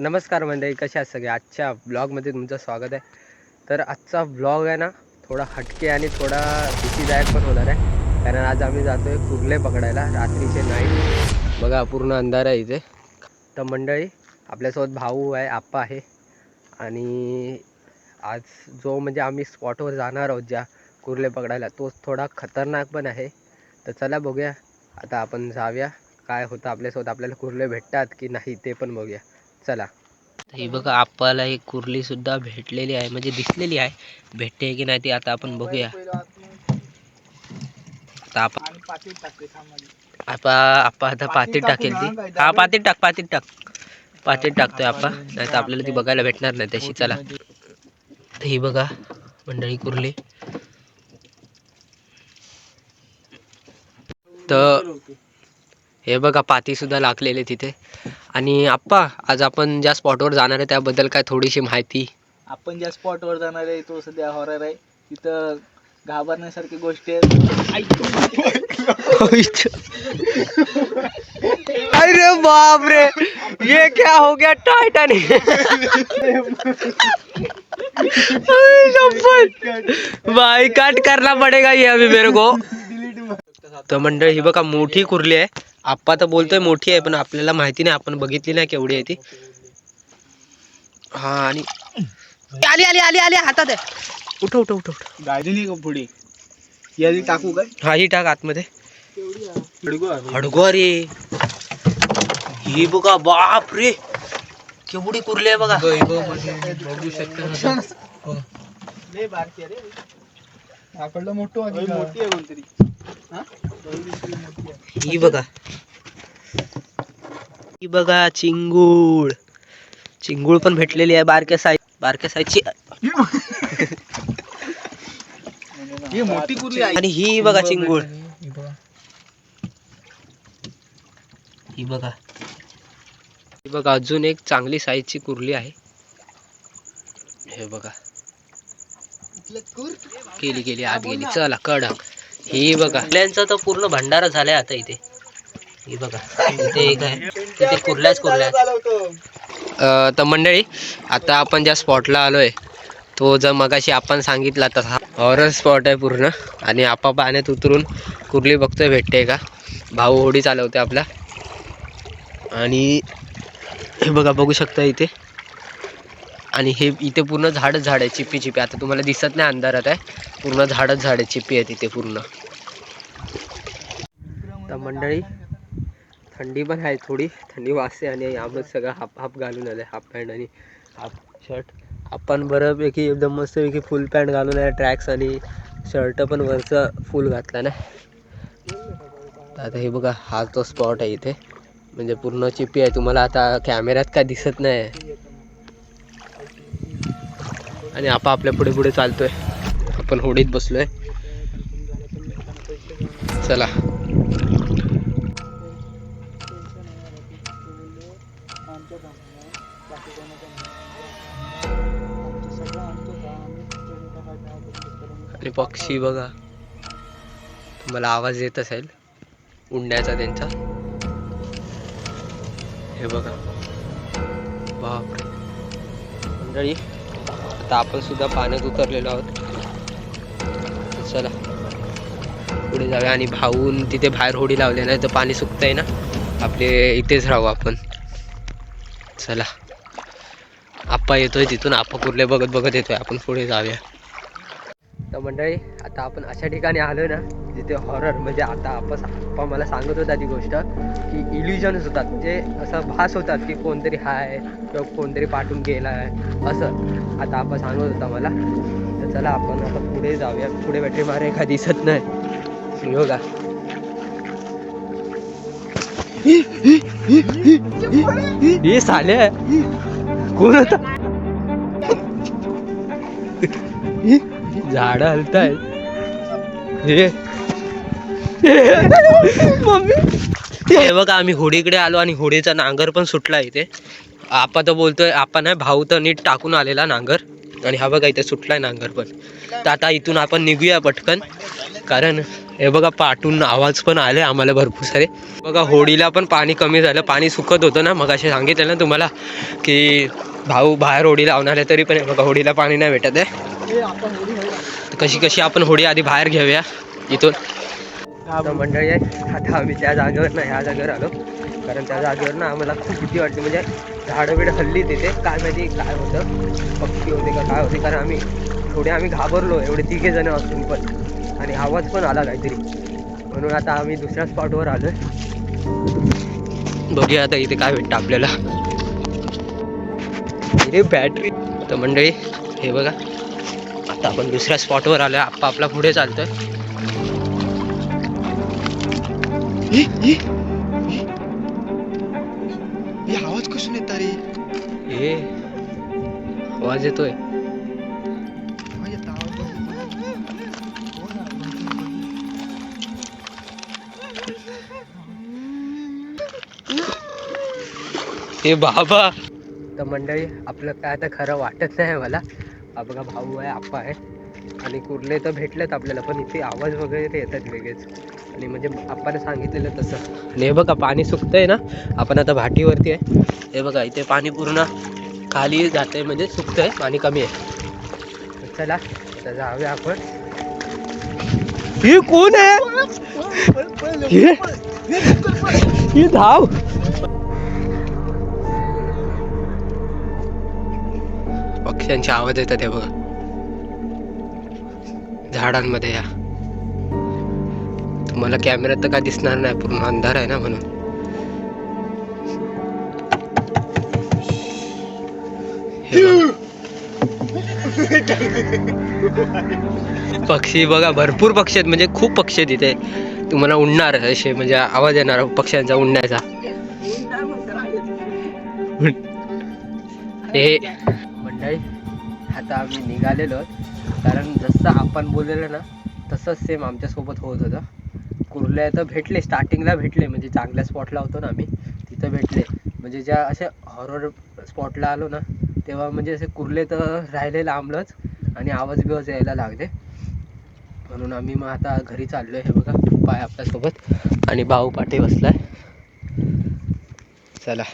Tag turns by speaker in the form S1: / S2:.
S1: नमस्कार मंडळी कशा आहात सगळे? आजच्या ब्लॉगमध्ये तुमचं स्वागत आहे. तर आजचा ब्लॉग आहे ना थोडा हटके आणि थोडा भीतीदायक पण होणार आहे. कारण आज आम्ही जातोय कुर्ले पकडायला रात्रीचे नाईट बघा पूर्ण अंधार आहे इथे. तर मंडळी आपल्यासोबत भाऊ आहे आप्पा आहे. आणि आज जो म्हणजे आम्ही स्पॉटवर जाणार आहोत ज्या कुर्ले पकडायला तो थोडा खतरनाक पण आहे. तर चला बघूया. आता आपण जाऊया. काय होतं आपल्यासोबत आपल्याला कुर्ले भेटतात की नाही ते पण बघूया. चला.
S2: हे बघा आपल्याला एक कुर्ली सुद्धा भेटलेली आहे म्हणजे दिसलेली आहे. भेटते की नाही ती आता आपण बघूया. आता आपण आपा आता पातीत टाकेल ती. हा पातीत टाक पातीत टाक. पातीत टाकतोय आपा. नाही तर आपल्याला ती बघायला भेटणार नाही तशी. चला. तर ही बघा मंडळी कुर्ली. तर हे बघा पाती सुद्धा लागलेले तिथे. आणि आप्पा आज आपण ज्या स्पॉटवर जाणार आहे त्याबद्दल काय थोडीशी माहिती?
S3: आपण ज्या स्पॉटवर जाणार आहे तो सध्या हॉरर आहे. तिथं घाबरण्यासारखी गोष्टी आहेत.
S1: अरे बाप रे ये क्या हो गया टाइटैनिक भाई कट करना पड़ेगा ये अभी मेरे को। तर मंडळी ही बघा मोठी कुर्ली आहे. आप्पा तर बोलतोय मोठी आहे पण आपल्याला माहिती नाही आपण बघितली नाही केवढी आहे ती. हा आणि आली आली आली आली हातात आहे. उठ उठ उठ उठ.
S3: गाडी नाही का पुढे? यादी टाकू काय?
S1: हा ही टाक आतमध्ये.
S3: हडगो
S1: रे. ही बघा बाप रे केवढी कुर्ली आहे बघा.
S3: बघू शकता मोठं मोठी आहे कोणतरी. हा?
S1: ही बघा. ही बघा चिंगूळ. चिंगूळ पण भेटलेली आहे बारक्या साईज बारक्या साईजची.
S3: ही मोठी कुर्ली आहे.
S1: आणि ही बघा चिंगूळ. ही बघा. ही बघा. अजून एक चांगली साईजची कुर्ली आहे. हे बघा. गेली गेली आत गेली. चला कडक. ही बघा. कुर्ल्यांचा तर पूर्ण भंडारा झालाय आता इथे. ही बघा. इथे एक आहे. तिथे कुर्ल्याच कुर्ल्या. तर मंडळी आता आपण ज्या स्पॉटला आलोय तो जर मगाशी आपण सांगितला तसा हॉरर स्पॉट आहे पूर्ण. आणि आपा पाण्यात उतरून कुर्ली बघतोय भेटते का? भाऊ होडी चालवते आपला. आणि हे बघा बघू शकता इथे. आणि हे इथे पूर्ण झाडच झाड आहे चिप्पी चिप्पी आता तुम्हाला दिसत नाही अंधारात आहे. पूर्ण झाडच झाड आहे चिप्पी आहे तिथे पूर्ण. तर मंडळी थंडी पण आहे थोडी. थंडी वाजते आणि आम्ही सगळं हाफ हाफ घालून आलं हाफ पॅन्ट आणि हाफ शर्ट. आपण बऱ्यापैकी एकदम मस्तपैकी फुल पॅन्ट घालून आहे ट्रॅक्स आणि शर्ट पण वरचं फुल घातला ना. तर आता हे बघा हा तो स्पॉट आहे इथे. म्हणजे पूर्ण चिप्पी आहे. तुम्हाला आता कॅमेऱ्यात काय दिसत नाही. आणि आपा आपल्या पुढे पुढे चालतोय. आपण होडीत बसलोय. चला. आणि पक्षी बघा. तुम्हाला आवाज येत असेल. उंड्याचा त्यांचा. हे बघा. बापरे. मंडळी. आता आपण सुद्धा पाण्यात उतरलेलो आहोत. चला. पुढे जाऊया आणि भाऊन तिथे बाहेर होडी लावली नाही तर पाणी सुकतंय ना. आपले इथेच राहू आपण. चला. आप्पा येतोय तिथून आप्पा कुर्ले बघत बघत येतोय. आपण पुढे जाऊया. तर मंडळी आता आपण अशा ठिकाणी आलो ना जिथे हॉरर म्हणजे आता आपण आप्पा मला सांगत होता ती गोष्ट की इल्युजन्स होतात. म्हणजे असं भास होतात की कोणतरी हाय किंवा कोणतरी पाठवून गेला आहे असं. आता आपण सांगत होता मला तर चला आपण आता पुढे जाऊया. पुढे बॅटरी मारे का दिसत नाही. हो का हे साले. कोण होता झाड हलताय हे. हे बघा आम्ही होडीकडे आलो आणि होडीचा नांगर पण सुटला इथे. आपा तर बोलतोय आपण नाही भाऊ तर नीट टाकून आलेला नांगर. आणि हा बघा इथे सुटलाय नांगर पण. तर आता इथून आपण निघूया पटकन. कारण हे बघा पाटून आवाज पण आले आम्हाला भरपूर सारे. बघा होडीला पण पाणी कमी झालं. पाणी सुकत होतं ना मग असे सांगितलं ना तुम्हाला की भाऊ बाहेर होडी लावणार आहे तरी पण हे बघा होडीला पाणी नाही भेटत आहे.
S3: आपण
S1: कशी कशी आपण होडी आधी बाहेर घेऊया इथून. मंडळी आहे आता आम्ही त्या जागेवर ना ह्या जागेवर आलो. कारण त्या जागेवर ना आम्हाला खूप भीती वाटते म्हणजे झाडं बिडं हल्ली तिथे. काय माहिती काय होतं. पक्षी होते का काय होते. कारण आम्ही थोडे आम्ही घाबरलो. एवढे तिघे जण असून पण. आणि आवाज पण आला काहीतरी. म्हणून आता आम्ही दुसऱ्या स्पॉटवर आलो बघूया आता इथे काय भेटतं आपल्याला. अरे बॅटरी तर मंडळी हे बघा. आता आपण दुसऱ्या स्पॉटवर आलो आप्पा आपला पुढे चालतोय.
S3: हे आवाज कसून येत रे?
S1: ए आवाज येतोय. ए बाबा. तर मंडळी आपलं काय आता खरं वाटत नाही मला. हा बघा भाऊ आहे आप्पा आहे. आणि कुर्ले तर भेटलेत आपल्याला पण इथे आवाज वगैरे येतात वेगळेच. आणि म्हणजे आपण सांगितलेलं तसं. आणि हे बघा पाणी सुकतंय ना? आपण आता भाटीवरती आहे. हे बघा इथे पाणी पूर्ण खाली जाते म्हणजे सुकतंय पाणी कमी आहे. चला आता जाऊया आपण. ही कोण आहे? ही धाव. पक्ष्यांचे आवाज येतात हे बघा. झाडांमध्ये या. तुम्हाला कॅमेऱ्यात तर काय दिसणार नाही पूर्ण अंधार आहे ना म्हणून. पक्षी बघा भरपूर पक्षी आहेत म्हणजे खूप पक्षी आहेत इथे. तुम्हाला उडणार असे म्हणजे आवाज येणार पक्ष्यांचा उडण्याचा. हे मंडळी आता आम्ही निघालेलो कारण जसं आपण बोललेलं ना तसंच सेम आमच्यासोबत होत होतं. कुर्ल्या तर भेटले स्टार्टिंगला भेटले म्हणजे चांगल्या स्पॉटला होतो ना आम्ही तिथं भेटले. म्हणजे ज्या असे हॉरर स्पॉटला आलो ना तेव्हा म्हणजे असे कुर्ले तर राहिले लांबलंच आणि आवाज बिवाज यायला लागले. म्हणून आम्ही मग आता घरी चाललोय हे बघा पाय आपल्यासोबत. आणि भाऊ पाठी बसलाय. चला.